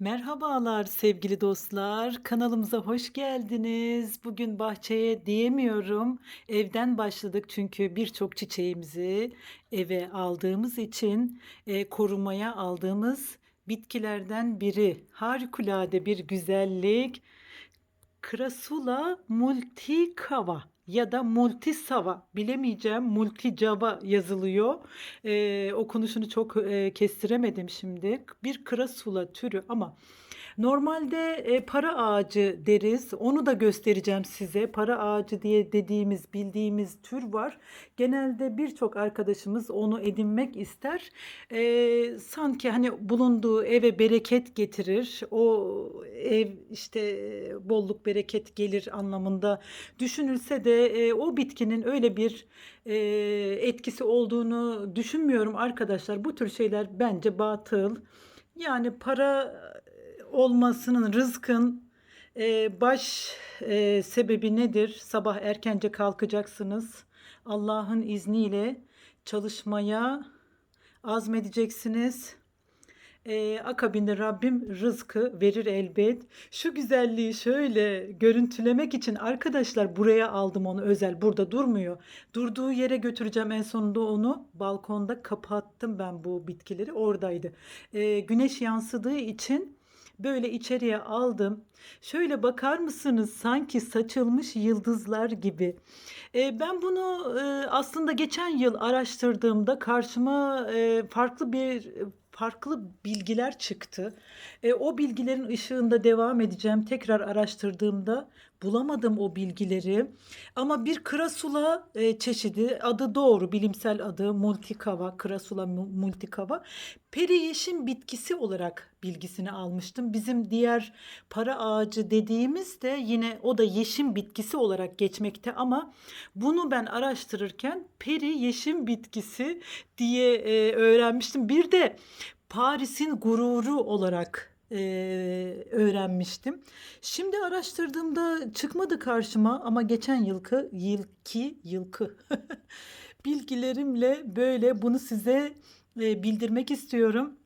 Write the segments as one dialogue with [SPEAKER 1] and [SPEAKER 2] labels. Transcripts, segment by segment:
[SPEAKER 1] Merhabalar sevgili dostlar, kanalımıza hoş geldiniz. Bugün bahçeye diyemiyorum, evden başladık çünkü birçok çiçeğimizi eve aldığımız için e, korumaya aldığımız bitkilerden biri. Harikulade bir güzellik. Crassula multicava ya da multisava bilemeyeceğim multicava yazılıyor. Ee, okunuşunu çok e, kestiremedim şimdi. Bir Crassula türü ama normalde e, para ağacı deriz. Onu da göstereceğim size. Para ağacı diye dediğimiz bildiğimiz tür var. Genelde birçok arkadaşımız onu edinmek ister. Ee, sanki hani bulunduğu eve bereket getirir. O ev işte e, bolluk bereket gelir anlamında düşünülse de e, o bitkinin öyle bir e, etkisi olduğunu düşünmüyorum arkadaşlar. Bu tür şeyler bence batıl. Yani para olmasının rızkın e, baş e, sebebi nedir? Sabah erkence kalkacaksınız. Allah'ın izniyle çalışmaya azmedeceksiniz. Ee, akabinde Rabbim rızkı verir elbet. Şu güzelliği şöyle görüntülemek için arkadaşlar buraya aldım onu özel. Burada durmuyor. Durduğu yere götüreceğim en sonunda onu. Balkonda kapattım ben bu bitkileri. Oradaydı. Ee, güneş yansıdığı için böyle içeriye aldım. Şöyle bakar mısınız? Sanki saçılmış yıldızlar gibi. Ee, ben bunu e, aslında geçen yıl araştırdığımda karşıma e, farklı bir farklı bilgiler çıktı. E, o bilgilerin ışığında devam edeceğim. Tekrar araştırdığımda bulamadım o bilgileri. Ama bir krasula e, çeşidi adı doğru bilimsel adı multikava, krasula mu- multikava. Peri yeşim bitkisi olarak bilgisini almıştım. Bizim diğer para ağacı dediğimiz de yine o da yeşim bitkisi olarak geçmekte ama bunu ben araştırırken peri yeşim bitkisi diye e, öğrenmiştim. Bir de Paris'in gururu olarak e, öğrenmiştim. Şimdi araştırdığımda çıkmadı karşıma ama geçen yılki yılki yılkı bilgilerimle böyle bunu size e, bildirmek istiyorum.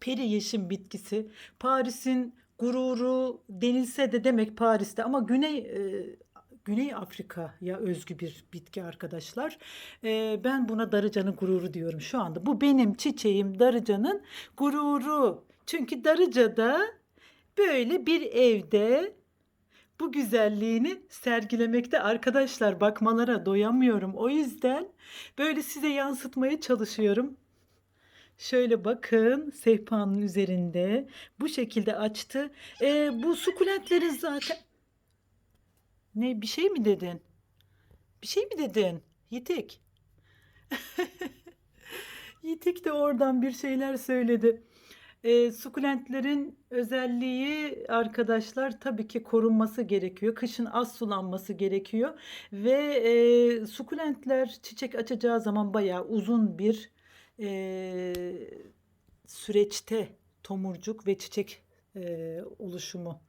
[SPEAKER 1] Peri yeşim bitkisi Paris'in gururu denilse de demek Paris'te ama Güney e, Güney Afrika'ya özgü bir bitki arkadaşlar. E, ben buna darıcanın gururu diyorum şu anda. Bu benim çiçeğim darıcanın gururu. Çünkü Darıca'da böyle bir evde bu güzelliğini sergilemekte arkadaşlar bakmalara doyamıyorum. O yüzden böyle size yansıtmaya çalışıyorum. Şöyle bakın sehpanın üzerinde bu şekilde açtı. Ee, bu sukulentlerin zaten... Ne bir şey mi dedin? Bir şey mi dedin? Yitik. Yitik de oradan bir şeyler söyledi. Ee, sukulentlerin özelliği arkadaşlar tabii ki korunması gerekiyor. Kışın az sulanması gerekiyor. Ve e, sukulentler çiçek açacağı zaman bayağı uzun bir e, süreçte tomurcuk ve çiçek e, oluşumu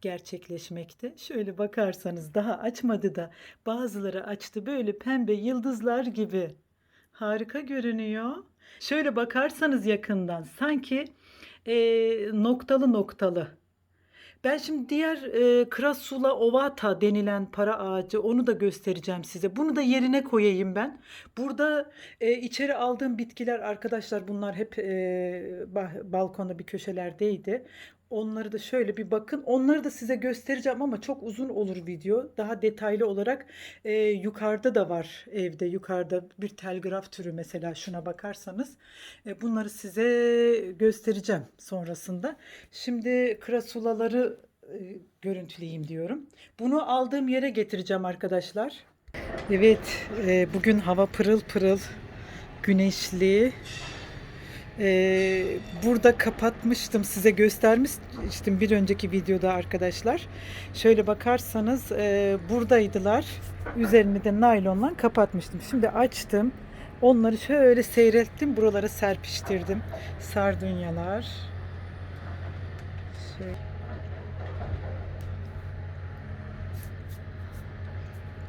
[SPEAKER 1] gerçekleşmekte. Şöyle bakarsanız daha açmadı da bazıları açtı böyle pembe yıldızlar gibi. Harika görünüyor. Şöyle bakarsanız yakından sanki e, noktalı noktalı. Ben şimdi diğer e, Crassula ovata denilen para ağacı onu da göstereceğim size. Bunu da yerine koyayım ben. Burada e, içeri aldığım bitkiler arkadaşlar bunlar hep e, ba- balkonda bir köşelerdeydi. Onları da şöyle bir bakın. Onları da size göstereceğim ama çok uzun olur video. Daha detaylı olarak e, yukarıda da var evde. Yukarıda bir telgraf türü mesela şuna bakarsanız. E, bunları size göstereceğim sonrasında. Şimdi krasulaları e, görüntüleyeyim diyorum. Bunu aldığım yere getireceğim arkadaşlar. Evet, e, bugün hava pırıl pırıl, güneşli. Ee, burada kapatmıştım size göstermiştim bir önceki videoda arkadaşlar. Şöyle bakarsanız e, buradaydılar. Üzerini de naylonla kapatmıştım. Şimdi açtım. Onları şöyle seyrettim. Buralara serpiştirdim. Sardunyalar. Şöyle.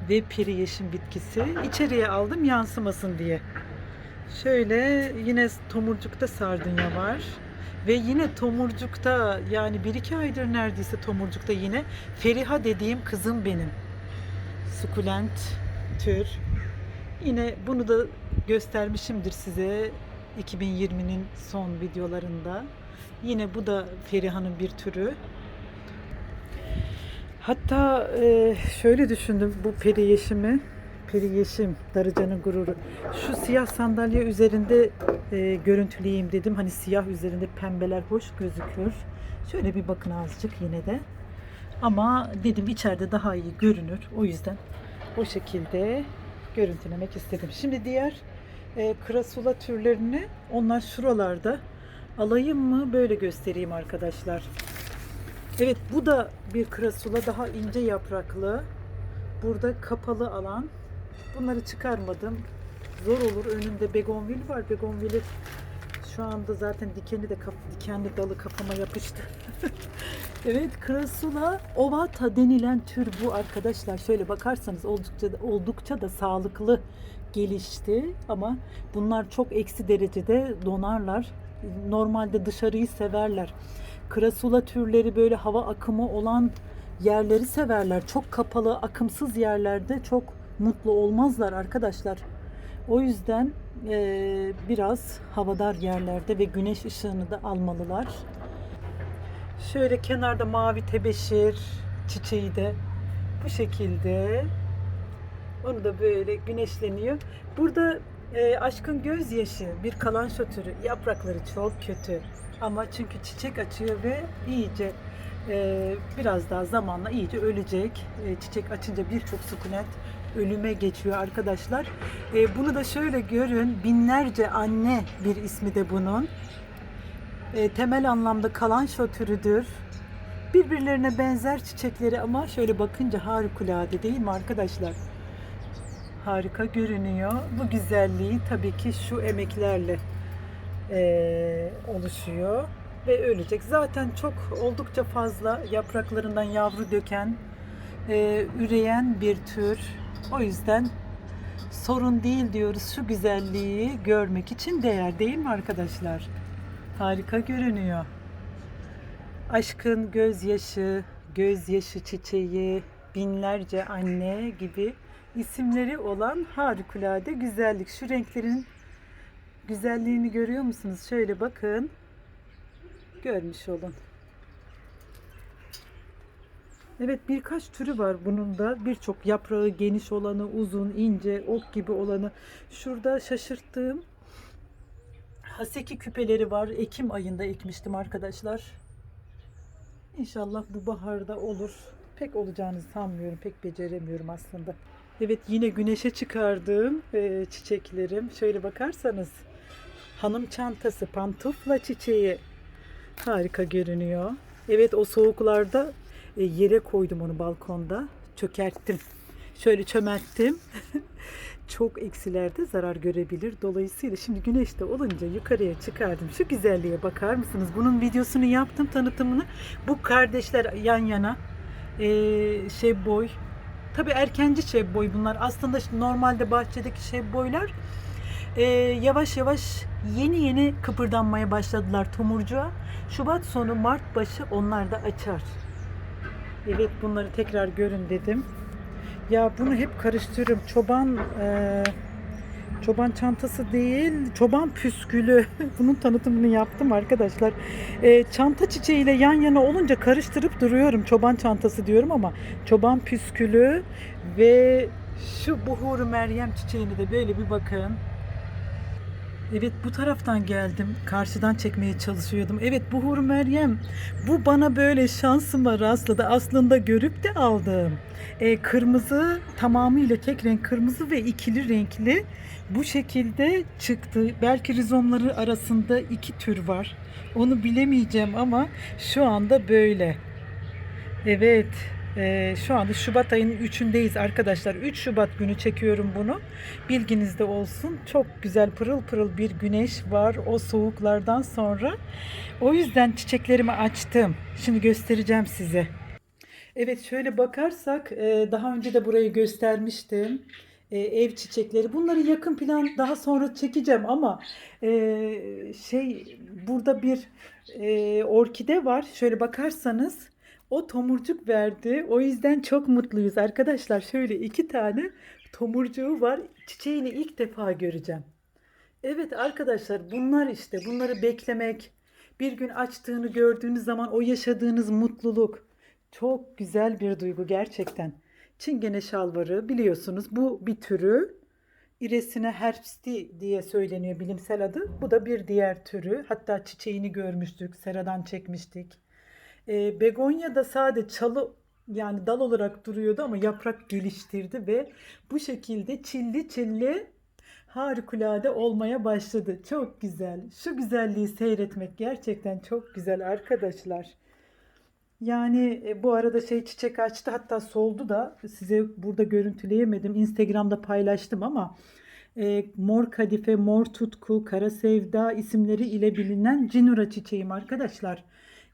[SPEAKER 1] Ve peri yeşim bitkisi. İçeriye aldım yansımasın diye. Şöyle yine tomurcukta sardunya var. Ve yine tomurcukta yani bir iki aydır neredeyse tomurcukta yine Feriha dediğim kızım benim. Sukulent tür. Yine bunu da göstermişimdir size 2020'nin son videolarında. Yine bu da Feriha'nın bir türü. Hatta e, şöyle düşündüm bu peri yeşimi. Peri yeşim, Darıcan'ın gururu. Şu siyah sandalye üzerinde e, görüntüleyeyim dedim. Hani siyah üzerinde pembeler hoş gözükür. Şöyle bir bakın azıcık yine de. Ama dedim içeride daha iyi görünür. O yüzden o şekilde görüntülemek istedim. Şimdi diğer e, krasula türlerini onlar şuralarda alayım mı böyle göstereyim arkadaşlar. Evet bu da bir krasula daha ince yapraklı. Burada kapalı alan. Bunları çıkarmadım. Zor olur. Önünde begonvil var. Begonvili şu anda zaten dikeni de dikenli dalı kafama yapıştı. evet krasula ovata denilen tür bu arkadaşlar. Şöyle bakarsanız oldukça oldukça da sağlıklı gelişti ama bunlar çok eksi derecede donarlar. Normalde dışarıyı severler. Krasula türleri böyle hava akımı olan yerleri severler. Çok kapalı, akımsız yerlerde çok mutlu olmazlar arkadaşlar. O yüzden eee, biraz havadar yerlerde ve güneş ışığını da almalılar. Şöyle kenarda mavi tebeşir çiçeği de bu şekilde. Onu da böyle güneşleniyor. Burada e, aşkın gözyaşı bir kalanço türü. Yaprakları çok kötü. Ama çünkü çiçek açıyor ve iyice e, biraz daha zamanla iyice ölecek. E, çiçek açınca birçok sukulent ölüme geçiyor arkadaşlar. E, bunu da şöyle görün. Binlerce anne bir ismi de bunun. E, temel anlamda kalanço türüdür. Birbirlerine benzer çiçekleri ama şöyle bakınca harikulade değil mi arkadaşlar? Harika görünüyor. Bu güzelliği tabii ki şu emeklerle eee, oluşuyor ve ölecek. Zaten çok oldukça fazla yapraklarından yavru döken, eee, üreyen bir tür. O yüzden sorun değil diyoruz. Şu güzelliği görmek için değer değil mi arkadaşlar? Harika görünüyor. Aşkın gözyaşı, gözyaşı çiçeği, binlerce anne gibi isimleri olan harikulade güzellik. Şu renklerin güzelliğini görüyor musunuz? Şöyle bakın. Görmüş olun. Evet birkaç türü var bunun da. Birçok yaprağı geniş olanı, uzun, ince, ok gibi olanı. Şurada şaşırttığım haseki küpeleri var. Ekim ayında ekmiştim arkadaşlar. İnşallah bu baharda olur. Pek olacağını sanmıyorum. Pek beceremiyorum aslında. Evet yine güneşe çıkardığım e, çiçeklerim. Şöyle bakarsanız hanım çantası, pantufla çiçeği harika görünüyor. Evet o soğuklarda yere koydum onu balkonda. Çökerttim. Şöyle çömelttim. Çok eksilerde zarar görebilir. Dolayısıyla şimdi güneşte olunca yukarıya çıkardım. Şu güzelliğe bakar mısınız? Bunun videosunu yaptım tanıtımını. Bu kardeşler yan yana. Ee, şey boy. Tabii erkenci şey boy bunlar. Aslında normalde bahçedeki şey boylar ee, yavaş yavaş yeni yeni kıpırdanmaya başladılar tomurcuğa. Şubat sonu Mart başı onlar da açar. Evet bunları tekrar görün dedim. Ya bunu hep karıştırıyorum. Çoban e, çoban çantası değil, çoban püskülü. Bunun tanıtımını yaptım arkadaşlar. E, çanta çiçeğiyle yan yana olunca karıştırıp duruyorum. Çoban çantası diyorum ama çoban püskülü ve şu buhuru Meryem çiçeğini de böyle bir bakın. Evet bu taraftan geldim. Karşıdan çekmeye çalışıyordum. Evet bu Hur Meryem. Bu bana böyle şansıma rastladı. Aslında görüp de aldım. Ee, kırmızı tamamıyla tek renk kırmızı ve ikili renkli. Bu şekilde çıktı. Belki rizomları arasında iki tür var. Onu bilemeyeceğim ama şu anda böyle. Evet. Ee, şu anda Şubat ayının 3'ündeyiz arkadaşlar. 3 Şubat günü çekiyorum bunu. Bilginizde olsun. Çok güzel pırıl pırıl bir güneş var o soğuklardan sonra. O yüzden çiçeklerimi açtım. Şimdi göstereceğim size. Evet şöyle bakarsak e, daha önce de burayı göstermiştim. e, ev çiçekleri. Bunları yakın plan daha sonra çekeceğim ama e, şey burada bir orkide var. Şöyle bakarsanız o tomurcuk verdi. O yüzden çok mutluyuz arkadaşlar. Şöyle iki tane tomurcuğu var. Çiçeğini ilk defa göreceğim. Evet arkadaşlar bunlar işte bunları beklemek, bir gün açtığını gördüğünüz zaman o yaşadığınız mutluluk çok güzel bir duygu gerçekten. Çingene şalvarı biliyorsunuz bu bir türü. İresine herpsti diye söyleniyor bilimsel adı. Bu da bir diğer türü. Hatta çiçeğini görmüştük, seradan çekmiştik. E, begonya da sade çalı yani dal olarak duruyordu ama yaprak geliştirdi ve bu şekilde çilli çilli harikulade olmaya başladı. Çok güzel. Şu güzelliği seyretmek gerçekten çok güzel arkadaşlar. Yani e, bu arada şey çiçek açtı hatta soldu da size burada görüntüleyemedim. Instagram'da paylaştım ama e, mor kadife, mor tutku, kara sevda isimleri ile bilinen cinura çiçeğim arkadaşlar.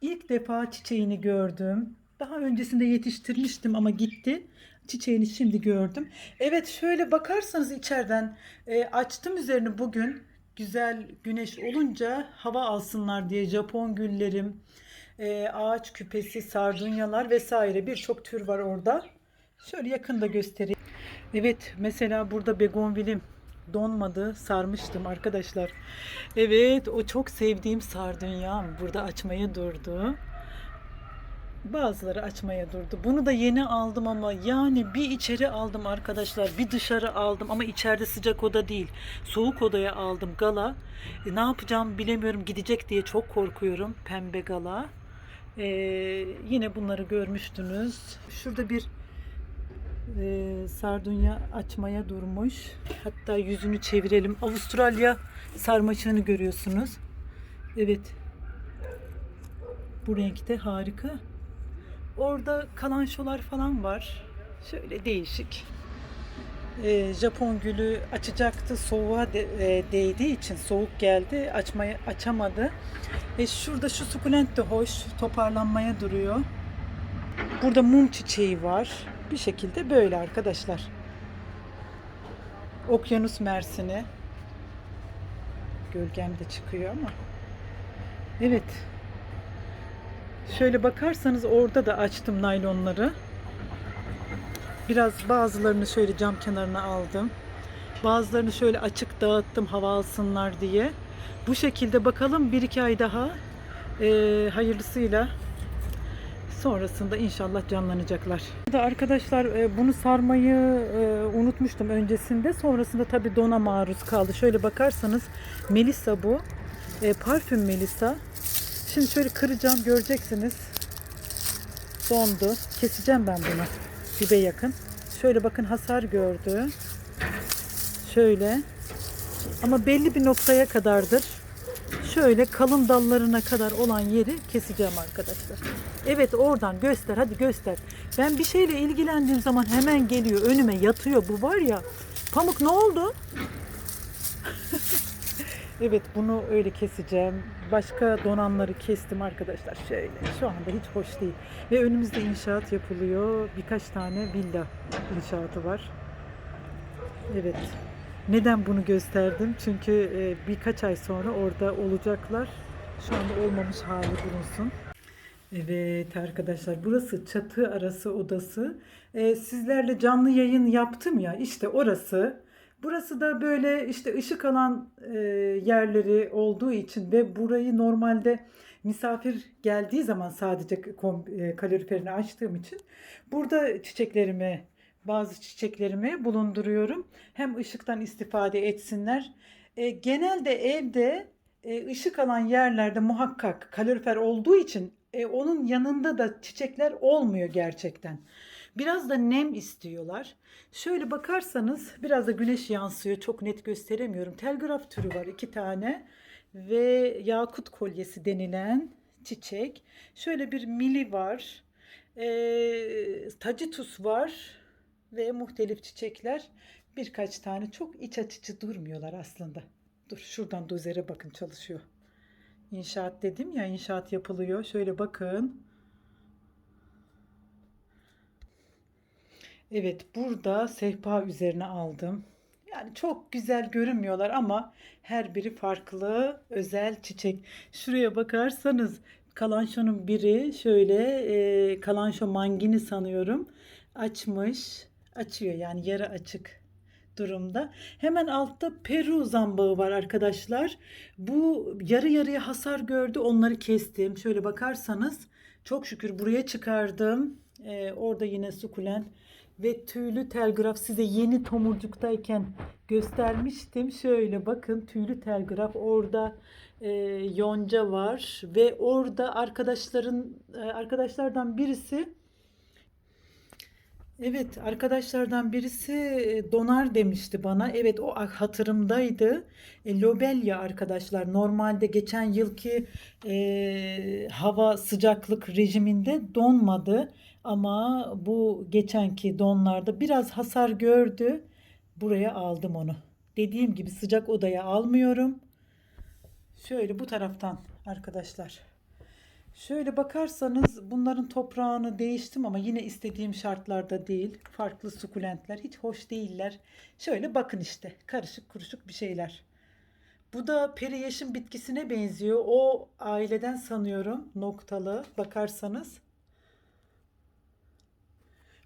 [SPEAKER 1] İlk defa çiçeğini gördüm. Daha öncesinde yetiştirmiştim ama gitti. Çiçeğini şimdi gördüm. Evet şöyle bakarsanız içeriden e, açtım üzerini bugün. Güzel güneş olunca hava alsınlar diye Japon güllerim, e, ağaç küpesi, sardunyalar vesaire birçok tür var orada. Şöyle yakında göstereyim. Evet mesela burada begonvilim donmadı sarmıştım arkadaşlar. Evet o çok sevdiğim sardunyam burada açmaya durdu. Bazıları açmaya durdu. Bunu da yeni aldım ama yani bir içeri aldım arkadaşlar, bir dışarı aldım ama içeride sıcak oda değil. Soğuk odaya aldım gala. E, ne yapacağım bilemiyorum. Gidecek diye çok korkuyorum. Pembe gala. E, yine bunları görmüştünüz. Şurada bir e, sardunya açmaya durmuş. Hatta yüzünü çevirelim. Avustralya sarmaşığını görüyorsunuz. Evet. Bu renkte harika. Orada kalançolar falan var. Şöyle değişik. Ee, Japon gülü açacaktı. Soğuğa de, e, değdiği için soğuk geldi. Açmaya açamadı. E, şurada şu sukulent de hoş. Toparlanmaya duruyor. Burada mum çiçeği var. Bir şekilde böyle arkadaşlar. Okyanus mersini. Gölgem de çıkıyor ama. Evet. Şöyle bakarsanız orada da açtım naylonları. Biraz bazılarını şöyle cam kenarına aldım. Bazılarını şöyle açık dağıttım hava alsınlar diye. Bu şekilde bakalım bir iki ay daha e, hayırlısıyla sonrasında inşallah canlanacaklar. Arkadaşlar e, bunu sarmayı e, unutmuştum öncesinde. Sonrasında tabi dona maruz kaldı. Şöyle bakarsanız Melisa bu. E, parfüm Melisa. Şimdi şöyle kıracağım göreceksiniz. Dondu. Keseceğim ben bunu. Dibe yakın. Şöyle bakın hasar gördü. Şöyle. Ama belli bir noktaya kadardır. Şöyle kalın dallarına kadar olan yeri keseceğim arkadaşlar. Evet oradan göster hadi göster. Ben bir şeyle ilgilendiğim zaman hemen geliyor önüme yatıyor bu var ya. Pamuk ne oldu? Evet bunu öyle keseceğim. Başka donanları kestim arkadaşlar. Şöyle şu anda hiç hoş değil. Ve önümüzde inşaat yapılıyor. Birkaç tane villa inşaatı var. Evet. Neden bunu gösterdim? Çünkü e, birkaç ay sonra orada olacaklar. Şu anda olmamış hali bulunsun. Evet arkadaşlar burası çatı arası odası. Ee, sizlerle canlı yayın yaptım ya işte orası. Burası da böyle işte ışık alan e, yerleri olduğu için ve burayı normalde misafir geldiği zaman sadece e, kaloriferini açtığım için burada çiçeklerimi bazı çiçeklerimi bulunduruyorum. Hem ışıktan istifade etsinler. E, genelde evde e, ışık alan yerlerde muhakkak kalorifer olduğu için e, onun yanında da çiçekler olmuyor gerçekten. Biraz da nem istiyorlar. Şöyle bakarsanız biraz da güneş yansıyor. Çok net gösteremiyorum. Telgraf türü var iki tane ve yakut kolyesi denilen çiçek. Şöyle bir mili var. E, tacitus var ve muhtelif çiçekler. Birkaç tane çok iç açıcı durmuyorlar aslında. Dur şuradan dozere bakın çalışıyor. İnşaat dedim ya inşaat yapılıyor. Şöyle bakın. Evet, burada sehpa üzerine aldım. Yani çok güzel görünmüyorlar ama her biri farklı, özel çiçek. Şuraya bakarsanız kalançonun biri şöyle e, kalanço mangini sanıyorum açmış. Açıyor yani yarı açık durumda. Hemen altta Peru zambağı var arkadaşlar. Bu yarı yarıya hasar gördü. Onları kestim. Şöyle bakarsanız çok şükür buraya çıkardım. Ee, orada yine sukulent ve tüylü telgraf size yeni tomurcuktayken göstermiştim. Şöyle bakın tüylü telgraf orada e, yonca var ve orada arkadaşların e, arkadaşlardan birisi Evet, arkadaşlardan birisi e, donar demişti bana. Evet, o hatırımdaydı. E, Lobelia arkadaşlar normalde geçen yılki e, hava sıcaklık rejiminde donmadı. Ama bu geçenki donlarda biraz hasar gördü. Buraya aldım onu. Dediğim gibi sıcak odaya almıyorum. Şöyle bu taraftan arkadaşlar. Şöyle bakarsanız bunların toprağını değiştim ama yine istediğim şartlarda değil. Farklı sukulentler hiç hoş değiller. Şöyle bakın işte karışık kuruşuk bir şeyler. Bu da peri yeşim bitkisine benziyor. O aileden sanıyorum noktalı bakarsanız.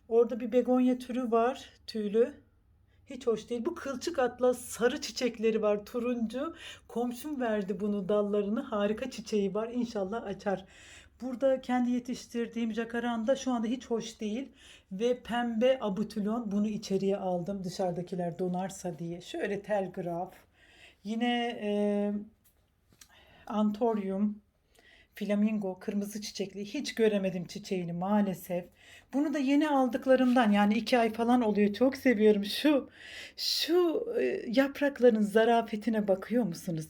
[SPEAKER 1] Orada bir begonya türü var tüylü. Hiç hoş değil. Bu kılçık atlas sarı çiçekleri var turuncu. Komşum verdi bunu dallarını. Harika çiçeği var. İnşallah açar. Burada kendi yetiştirdiğim jacaranda şu anda hiç hoş değil. Ve pembe abutülon bunu içeriye aldım dışarıdakiler donarsa diye. Şöyle telgraf. Yine e, antorium. Flamingo kırmızı çiçekli hiç göremedim çiçeğini maalesef. Bunu da yeni aldıklarımdan yani iki ay falan oluyor. Çok seviyorum. Şu şu e, yaprakların zarafetine bakıyor musunuz?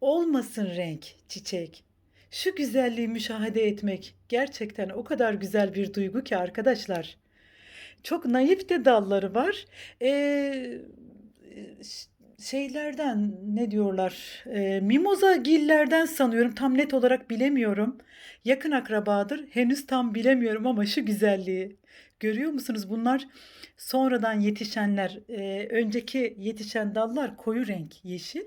[SPEAKER 1] Olmasın renk çiçek. Şu güzelliği müşahede etmek gerçekten o kadar güzel bir duygu ki arkadaşlar. Çok naif de dalları var. Ee, ş- şeylerden ne diyorlar? Ee, mimoza gillerden sanıyorum. Tam net olarak bilemiyorum. Yakın akrabadır. Henüz tam bilemiyorum ama şu güzelliği görüyor musunuz? Bunlar sonradan yetişenler. Ee, önceki yetişen dallar koyu renk yeşil.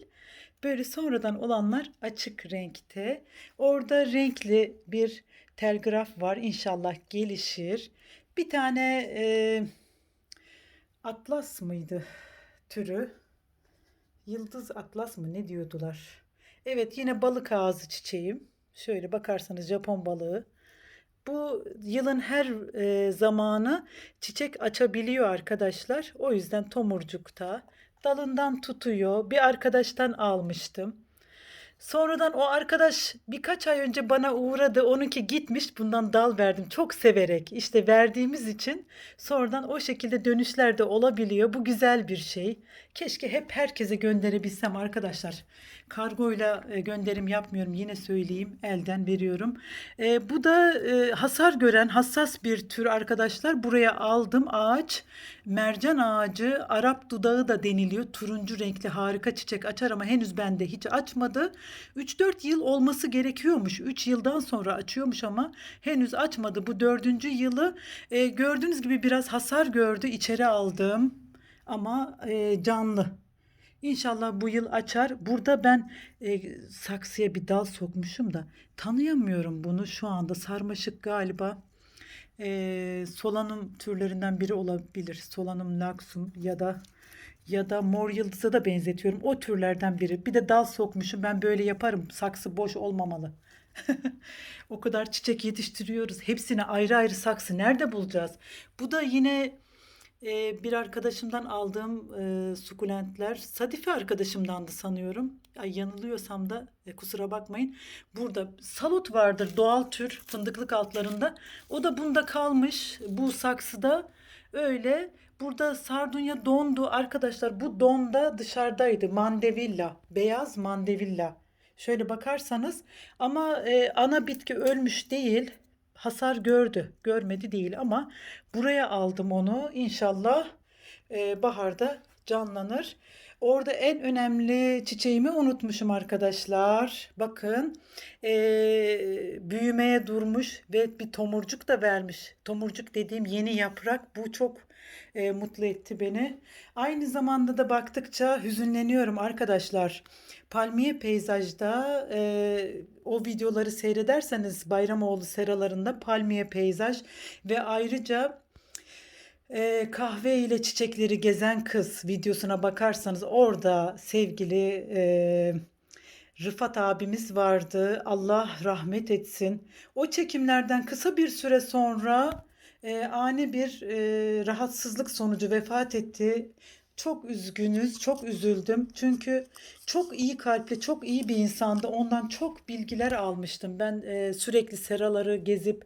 [SPEAKER 1] Böyle sonradan olanlar açık renkte. Orada renkli bir telgraf var. İnşallah gelişir. Bir tane e, atlas mıydı türü? Yıldız atlas mı ne diyordular? Evet yine balık ağzı çiçeğim. Şöyle bakarsanız Japon balığı. Bu yılın her e, zamanı çiçek açabiliyor arkadaşlar. O yüzden tomurcukta dalından tutuyor. Bir arkadaştan almıştım. Sonradan o arkadaş birkaç ay önce bana uğradı. Onunki gitmiş. Bundan dal verdim. Çok severek. İşte verdiğimiz için sonradan o şekilde dönüşler de olabiliyor. Bu güzel bir şey. Keşke hep herkese gönderebilsem arkadaşlar. Kargoyla e, gönderim yapmıyorum. Yine söyleyeyim. Elden veriyorum. E, bu da e, hasar gören hassas bir tür arkadaşlar. Buraya aldım ağaç. Mercan ağacı, Arap dudağı da deniliyor. Turuncu renkli harika çiçek açar ama henüz bende hiç açmadı. 3-4 yıl olması gerekiyormuş. 3 yıldan sonra açıyormuş ama henüz açmadı. Bu dördüncü yılı e, gördüğünüz gibi biraz hasar gördü. İçeri aldım ama e, canlı. İnşallah bu yıl açar. Burada ben e, saksıya bir dal sokmuşum da tanıyamıyorum bunu şu anda. Sarmaşık galiba. E, solanum türlerinden biri olabilir. Solanum laxum ya da ya da mor yıldıza da benzetiyorum. O türlerden biri. Bir de dal sokmuşum. Ben böyle yaparım. Saksı boş olmamalı. O kadar çiçek yetiştiriyoruz. Hepsine ayrı ayrı saksı nerede bulacağız? Bu da yine e, bir arkadaşımdan aldığım e, sukulentler. Sadife arkadaşımdandı sanıyorum. Ay yanılıyorsam da e, kusura bakmayın. Burada salot vardır doğal tür fındıklık altlarında. O da bunda kalmış bu saksıda. Öyle. Burada sardunya dondu arkadaşlar. Bu don da dışarıdaydı. Mandevilla. Beyaz mandevilla. Şöyle bakarsanız ama e, ana bitki ölmüş değil. Hasar gördü. Görmedi değil ama buraya aldım onu. İnşallah e, baharda canlanır. Orada en önemli çiçeğimi unutmuşum arkadaşlar. Bakın eee, büyümeye durmuş ve bir tomurcuk da vermiş. Tomurcuk dediğim yeni yaprak. Bu çok eee, mutlu etti beni. Aynı zamanda da baktıkça hüzünleniyorum arkadaşlar. Palmiye peyzajda eee, o videoları seyrederseniz Bayramoğlu seralarında palmiye peyzaj ve ayrıca Eee, kahve ile çiçekleri gezen kız videosuna bakarsanız orada sevgili eee, Rıfat abimiz vardı. Allah rahmet etsin. O çekimlerden kısa bir süre sonra eee, ani bir eee, rahatsızlık sonucu vefat etti. Çok üzgünüz, çok üzüldüm. Çünkü çok iyi kalpli, çok iyi bir insandı. Ondan çok bilgiler almıştım. Ben eee, sürekli seraları gezip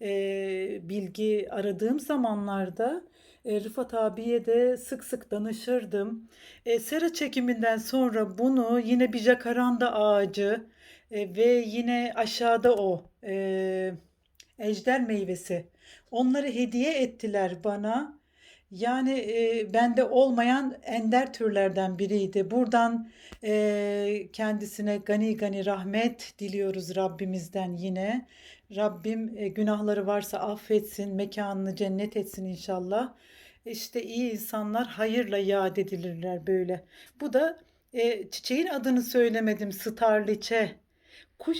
[SPEAKER 1] eee, bilgi aradığım zamanlarda e, Rıfat abiye de sık sık danışırdım. E, sera çekiminden sonra bunu yine bir jacaranda ağacı e, ve yine aşağıda o e, ejder meyvesi. Onları hediye ettiler bana. Yani e, bende olmayan ender türlerden biriydi. Buradan e, kendisine gani gani rahmet diliyoruz Rabbimizden yine. Rabbim e, günahları varsa affetsin, mekanını cennet etsin inşallah. İşte iyi insanlar hayırla yad edilirler böyle. Bu da e, çiçeğin adını söylemedim. Starliçe. Kuş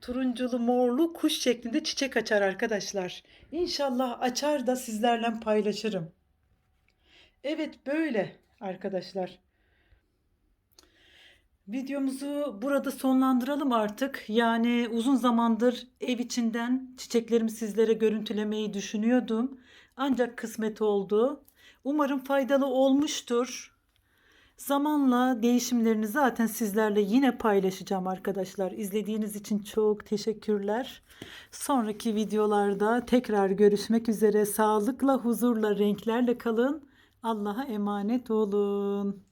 [SPEAKER 1] turunculu morlu kuş şeklinde çiçek açar arkadaşlar. İnşallah açar da sizlerle paylaşırım. Evet böyle arkadaşlar. Videomuzu burada sonlandıralım artık. Yani uzun zamandır ev içinden çiçeklerimi sizlere görüntülemeyi düşünüyordum. Ancak kısmet oldu. Umarım faydalı olmuştur. Zamanla değişimlerini zaten sizlerle yine paylaşacağım arkadaşlar. İzlediğiniz için çok teşekkürler. Sonraki videolarda tekrar görüşmek üzere. Sağlıkla, huzurla, renklerle kalın. Allah'a emanet olun.